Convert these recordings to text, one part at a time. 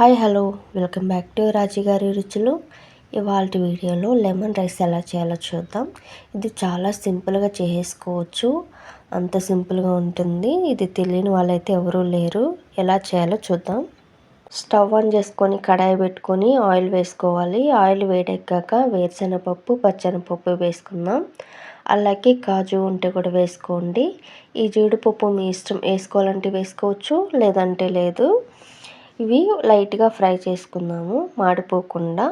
Hi hello. Welcome back to రాజుగారి రుచులు. ఇవాళ వీడియోలో లెమన్ రైస్ ఎలా చేయాలో చూద్దాం. ఇది చాలా సింపుల్గా చేసుకోవచ్చు. అంత సింపుల్గా ఉంటుంది. ఇది తెలియని వాళ్ళైతే ఎవరూ లేరు. ఎలా చేయాలో చూద్దాం. స్టవ్ ఆన్ చేసుకొని కడాయి పెట్టుకొని ఆయిల్ వేసుకోవాలి. ఆయిల్ వేడెక్కాక వేరుశనగపప్పు పచ్చనపప్పు వేసుకుందాం. అలాగే కాజు ఉంటే కూడా వేసుకోండి. ఈ జీడిపప్పు మీ ఇష్టం. వేసుకోవాలంటే వేసుకోవచ్చు లేదంటే లేదు. ఇవి లైట్గా ఫ్రై చేసుకుందాము మాడిపోకుండా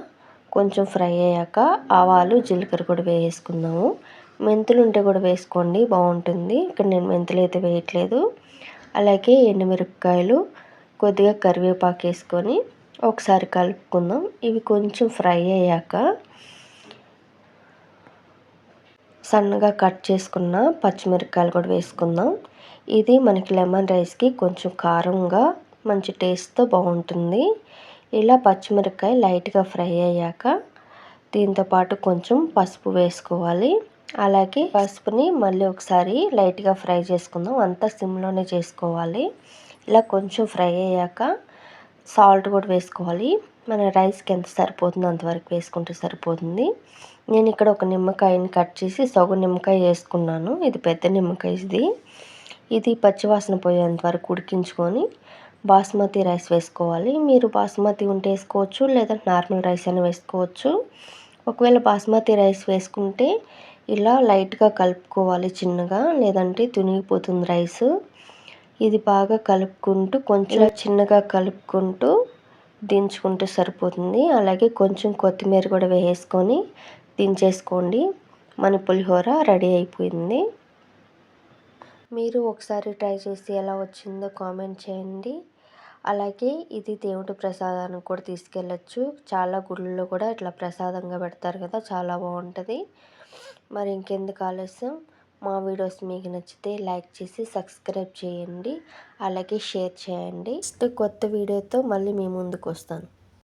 కొంచెం ఫ్రై అయ్యాక ఆవాలు జీలకర్ర కూడా వేసుకుందాము మెంతులు ఉంటే కూడా వేసుకోండి బాగుంటుంది. ఇక్కడ నేను మెంతులు అయితే వేయట్లేదు. అలాగే ఎండుమిరపకాయలు కొద్దిగా కరివేపాకు వేసుకొని ఒకసారి కలుపుకుందాం. ఇవి కొంచెం ఫ్రై అయ్యాక సన్నగా కట్ చేసుకున్న పచ్చిమిరపకాయలు కూడా వేసుకుందాం. ఇది మనకి లెమన్ రైస్కి కొంచెం కారంగా మంచి టేస్ట్తో బాగుంటుంది. ఇలా పచ్చిమిరపకాయ లైట్గా ఫ్రై అయ్యాక దీంతోపాటు కొంచెం పసుపు వేసుకోవాలి. అలాగే పసుపుని మళ్ళీ ఒకసారి లైట్గా ఫ్రై చేసుకుందాం. అంతా సిమ్లోనే చేసుకోవాలి. ఇలా కొంచెం ఫ్రై అయ్యాక సాల్ట్ కూడా వేసుకోవాలి. మన రైస్కి ఎంత సరిపోతుందో అంతవరకు వేసుకుంటే సరిపోతుంది. నేను ఇక్కడ ఒక నిమ్మకాయని కట్ చేసి సగు నిమ్మకాయ వేసుకున్నాను. ఇది పెద్ద నిమ్మకాయ ఇది. ఇది పచ్చివాసన పోయేంత వరకు ఉడికించుకొని బాస్మతి రైస్ వేసుకోవాలి. మీరు బాస్మతి ఉంటే వేసుకోవచ్చు లేదా నార్మల్ రైస్ అయినా వేసుకోవచ్చు. ఒకవేళ బాస్మతి రైస్ వేసుకుంటే ఇలా లైట్గా కలుపుకోవాలి చిన్నగా లేదంటే తునిగిపోతుంది రైస్. ఇది బాగా కలుపుకుంటూ కొంచెం చిన్నగా కలుపుకుంటూ దించుకుంటే సరిపోతుంది. అలాగే కొంచెం కొత్తిమీర కూడా వేసుకొని దించేసుకోండి. మన పులిహోర రెడీ అయిపోయింది. మీరు ఒకసారి ట్రై చేసి ఎలా వచ్చిందో కామెంట్ చేయండి. అలాగే ఇది దేవుడి ప్రసాదానికి కూడా తీసుకెళ్ళచ్చు. చాలా గుళ్ళలో కూడా ఇట్లా ప్రసాదంగా పెడతారు కదా చాలా బాగుంటుంది. మరి ఇంకెందుకు ఆలస్యం? మా వీడియోస్ మీకు నచ్చితే లైక్ చేసి సబ్స్క్రైబ్ చేయండి. అలాగే షేర్ చేయండి. కొత్త వీడియోతో మళ్ళీ మీ ముందుకు వస్తాను.